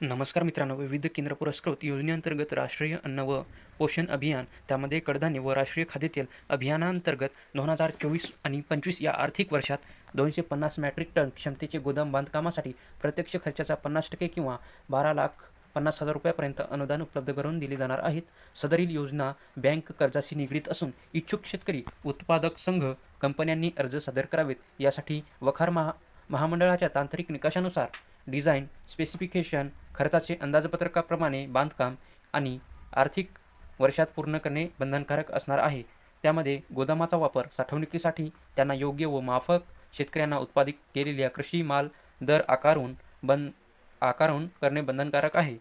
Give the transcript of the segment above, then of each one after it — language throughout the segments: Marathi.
नमस्कार मित्रांनो विविध केंद्र पुरस्कृत योजनेअंतर्गत राष्ट्रीय अन्न व पोषण अभियान त्यामध्ये कडधान्य व राष्ट्रीय खाद्यतेल अभियानांतर्गत दोन हजार चोवीस आणि पंचवीस या आर्थिक वर्षात दोनशे पन्नास मॅट्रिक टन क्षमतेचे गोदाम बांधकामासाठी प्रत्यक्ष खर्चाचा पन्नास टक्के किंवा बारा लाख पन्नास हजार रुपयापर्यंत अनुदान उपलब्ध करून दिले जाणार आहेत. सदरील योजना बँक कर्जाशी निगडीत असून इच्छुक शेतकरी उत्पादक संघ कंपन्यांनी अर्ज सादर करावेत. यासाठी वखार महा महामंडळाच्या तांत्रिक निकषानुसार डिझाईन स्पेसिफिकेशन खर्चाचे अंदाजपत्रकाप्रमाणे बांधकाम आणि आर्थिक वर्षात पूर्ण करणे बंधनकारक असणार आहे. त्यामध्ये गोदामाचा वापर साठवणुकीसाठी त्यांना योग्य व माफक शेतकऱ्यांना उत्पादित केलेल्या कृषी माल दर आकारून बंद आकारून करणे बंधनकारक आहे.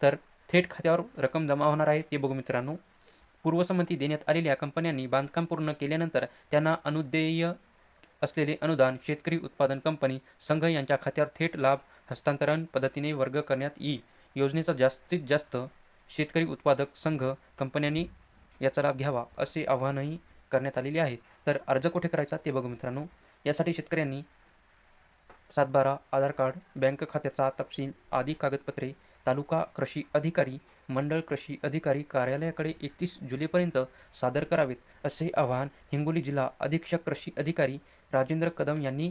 तर थेट खात्यावर रक्कम जमा होणार आहे ते बघू मित्रांनो. पूर्वसंमती देण्यात आलेल्या कंपन्यांनी बांधकाम पूर्ण केल्यानंतर त्यांना अनुदेय असलेले अनुदान शेतकरी उत्पादन कंपनी संघ यांच्या खात्यावर थेट लाभ हस्तांतरण पद्धतीने वर्ग करण्यात येईल. योजनेचा जास्तीत जास्त शेतकरी उत्पादक संघ कंपन्यांनी याचा लाभ घ्यावा असे आवाहनही करण्यात आलेले आहे. तर अर्ज कुठे करायचा ते बघू मित्रांनो. यासाठी शेतकऱ्यांनी सातबारा आधार कार्ड बँक खात्याचा तपशील आदी कागदपत्रे तालुका कृषी अधिकारी मंडळ कृषी अधिकारी कार्यालयाकडे एकतीस जुलैपर्यंत सादर करावेत असे आवाहन हिंगोली जिल्हा अधीक्षक कृषी अधिकारी राजेंद्र कदम यांनी